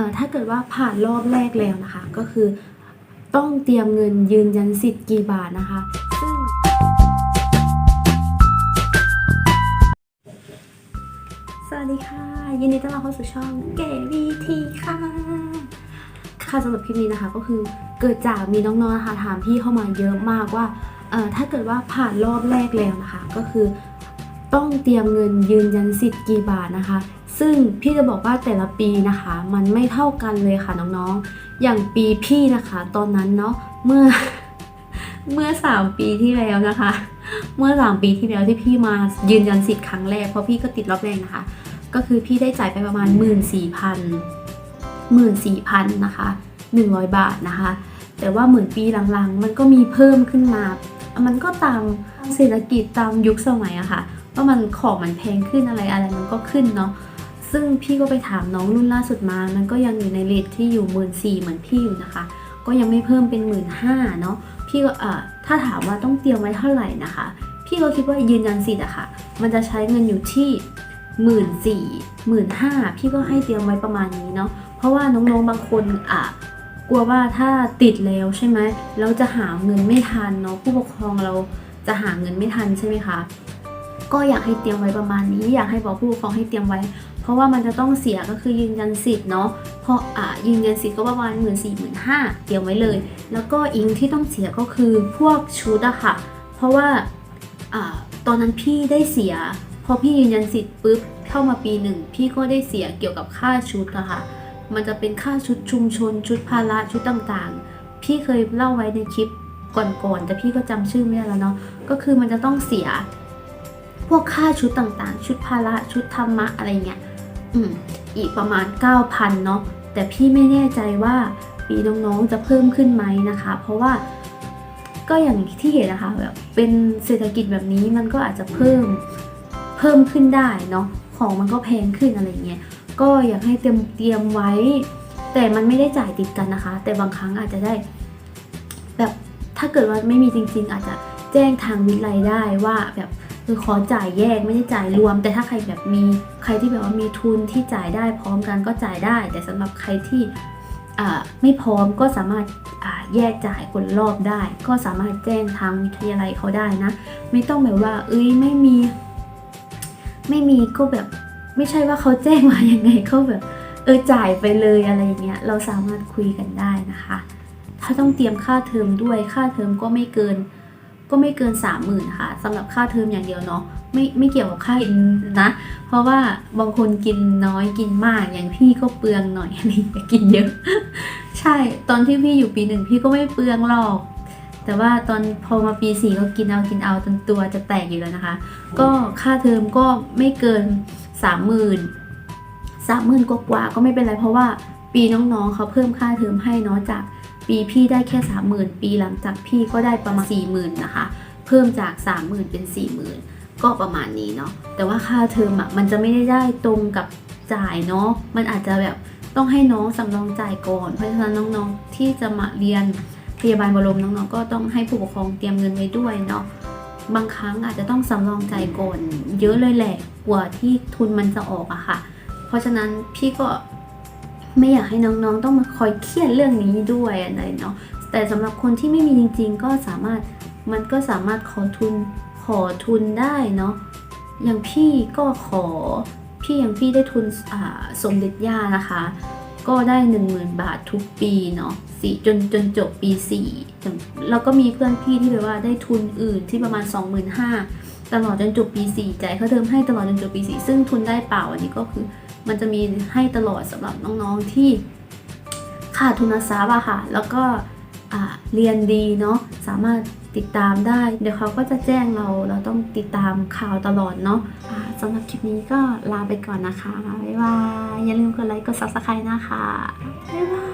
ออถ้าเกิดว่าผ่านรอบแรกแล้วนะคะ ก็คือต้องเตรียมเงินยืนยันสิทธิ์กี่บาทนะคะ ซึ่งสวัสดีค่ะ ยินดีต้อนรับเข้าสู่ช่องเก๋วีทีค่ะ ค่ะสำหรับคลิปนี้นะคะ ก็คือเกิดจากมีน้องๆนะคะถามพี่เข้ามาเยอะมากว่าเออถ้าเกิดว่าผ่านรอบแรกแล้วนะคะ ก็คือ ต้องเตรียมเงินยืนยันสิทธิ์กี่บาทนะคะ ซึ่งพี่จะบอกว่าแต่ละปีนะคะ มันไม่เท่ากันเลยค่ะน้องๆ อย่างปีพี่นะคะ ตอนนั้นเนาะเมื่อเมื่อสามปีที่แล้วนะคะ เมื่อสามปีที่แล้วที่พี่มายืนยันสิทธิ์ครั้งแรกเพราะพี่ก็ติดรอบแรกนะคะ ก็คือพี่ได้จ่ายไปประมาณ 1 4 0 0 0 14,000นะคะ100 บาทนะคะ แต่ว่าเหมือนปีหลังๆ มันก็มีเพิ่มขึ้นมา มันก็ตามเศรษฐกิจตามยุคสมัยอะค่ะ ว่ามันของมันแพงขึ้นอะไรอะไรมันก็ขึ้นเนาะซึ่งพี่ก็ไปถามน้องรุ่นล่าสุดมา มันก็ยังอยู่ในเรทที่อยู่หมื่นสี่เหมือนพี่อยู่นะคะ ก็ยังไม่เพิ่มเป็นหมื่นห้าเนาะพี่ก็เอ่อถ้าถามว่าต้องเตรียมไว้เท่าไหร่นะคะ พี่ก็คิดว่ายืนยันสิทธิ์อะค่ะ มันจะใช้เงินอยู่ที่หมื่นสี่หมื่นห้าพี่ก็ให้เตรียมไว้ประมาณนี้เนาะเพราะว่าน้องๆบางคนอะกลัวว่าถ้าติดแล้วใช่ไหมแล้วจะหาเงินไม่ทันเนาะผู้ปกครองเราจะหาเงินไม่ทันใช่ไหมคะ ก็อยากให้เตรียมไว้ประมาณนี้ อยากให้บอกผู้ปกครองให้เตรียมไว้ เพราะว่ามันจะต้องเสียก็คือยืนยันสิทธิ์เนาะเพราะอะยืนยันสิทธิ์ก็ประมาณหมื่นสี่หมื่นห้าเตรียมไว้เลย แล้วก็อิงที่ต้องเสียก็คือพวกชุดอะค่ะ เพราะว่าอ่าตอนนั้นพี่ได้เสีย พอพี่ยืนยันสิทธิ์ปุ๊บเข้ามาปีหนึ่งพี่ก็ได้เสียเกี่ยวกับค่าชุดอะค่ะ มันจะเป็นค่าชุดชุมชน ชุดพาระชุดต่างๆ พี่เคยเล่าไว้ในคลิปก่อนๆแต่พี่ก็จำชื่อไม่ได้แล้วเนาะก็คือมันจะต้องเสีย พวกค่าชุดต่างๆ ชุดพาระชุดธรรมะอะไรเงี้ยอืมอีกประมาณ 9,000เนาะแต่พี่ไม่แน่ใจว่าปีน้องๆจะเพิ่มขึ้นไหมนะคะ เพราะว่าก็อย่างที่เห็นนะคะแบบเป็นเศรษฐกิจแบบนี้มันก็อาจจะเพิ่มเพิ่มขึ้นได้เนาะของมันก็แพงขึ้นอะไรเงี้ยก็อยากให้เตรียมเตรียมไว้ แต่มันไม่ได้จ่ายติดกันนะคะ แต่บางครั้งอาจจะได้ แบบถ้าเกิดว่าไม่มีจริง ๆ อาจจะแจ้งทางวิไลได้ว่าแบบ คือขอจ่ายแยกไม่ได้จ่ายรวม แต่ถ้าใครแบบมีใครที่แบบว่ามีทุนที่จ่ายได้พร้อมกันก็จ่ายได้ แต่สำหรับใครที่อ่าไม่พร้อมก็สามารถอ่าแยกจ่ายคนรอบได้ ก็สามารถแจ้งทางวิทยาลัยเขาได้นะ ไม่ต้องแบบว่า เอ้ยไม่มี ไม่มีก็แบบไม่ใช่ว่าเขาแจ้งมายังไงเขาแบบ เออจ่ายไปเลยอะไรอย่างเงี้ยเราสามารถคุยกันได้นะคะ ถ้าต้องเตรียมค่าเทอมด้วยค่าเทอมก็ไม่เกิน ก็ไม่เกินสามหมื่นค่ะสำหรับค่าเทอมอย่างเดียวเนาะไม่ไม่เกี่ยวกับค่าอินนะ เพราะว่าบางคนกินน้อยกินมากอย่างพี่ก็เปลืองหน่อยอะไรอย่างเงี้ยกินเยอะ ใช่ตอนที่พี่อยู่ปีหนึ่งพี่ก็ไม่เปลืองหรอก แต่ว่าตอนพอมาปีสี่ก็กินเอากินเอาจนตัวจะแตกอยู่แล้วนะคะ ก็ค่าเทอมก็ไม่เกินสามหมื่นสามหมื่นกว่าๆก็ไม่เป็นไรเพราะว่าปีน้องๆเขาเพิ่มค่าเทอมให้เนาะจาก ปีพี่ได้แค่สามหมื่นปีหลังจากพี่ก็ได้ประมาณสี่หมื่นนะคะเพิ่มจากสามหมื่นเป็นสี่หมื่นก็ประมาณนี้เนาะแต่ว่าค่าเทอมอะมันจะไม่ได้ได้ตรงกับจ่ายเนาะมันอาจจะแบบต้องให้น้องสำรองจ่ายก่อน เพราะฉะนั้นน้องๆที่จะมาเรียนพยาบาลบรมน้องๆก็ต้องให้ผู้ปกครองเตรียมเงินไว้ด้วยเนาะบางครั้งอาจจะต้องสำรองจ่ายก่อนเยอะเลยแหละกว่าที่ทุนมันจะออกอะค่ะ เพราะฉะนั้นพี่ก็ ไม่อยากให้น้องๆ ต้องมาคอยเครียดเรื่องนี้ด้วยอะไรเนาะแต่สำหรับคนที่ไม่มีจริง ๆ ก็สามารถมันก็สามารถขอทุนขอทุนได้เนาะอย่างพี่ก็ขอพี่อย่างพี่ได้ทุนสมเด็จย่านะคะ ก็ได้ 10,000 บาททุกปีเนาะสี่จนจนจบปี4แล้วก็มีเพื่อนพี่ที่แบบว่าได้ทุนอื่นที่ประมาณ 25,000ตลอดจนจบปี4จ่ายค่าเทอมให้ตลอดจนจบปี4ซึ่งทุนได้เปล่าอันนี้ก็คือ มันจะมีให้ตลอดสำหรับน้องๆที่ขาดทุนทรัพย์อะค่ะ แล้วก็เรียนดีเนาะสามารถติดตามได้ เดี๋ยวเขาก็จะแจ้งเราเราต้องติดตามข่าวตลอดเนาะะสำหรับคลิปนี้ก็ลาไปก่อนนะคะ บ๊ายบาย อย่าลืมกดไลค์กด subscribe นะคะ บ๊ายบาย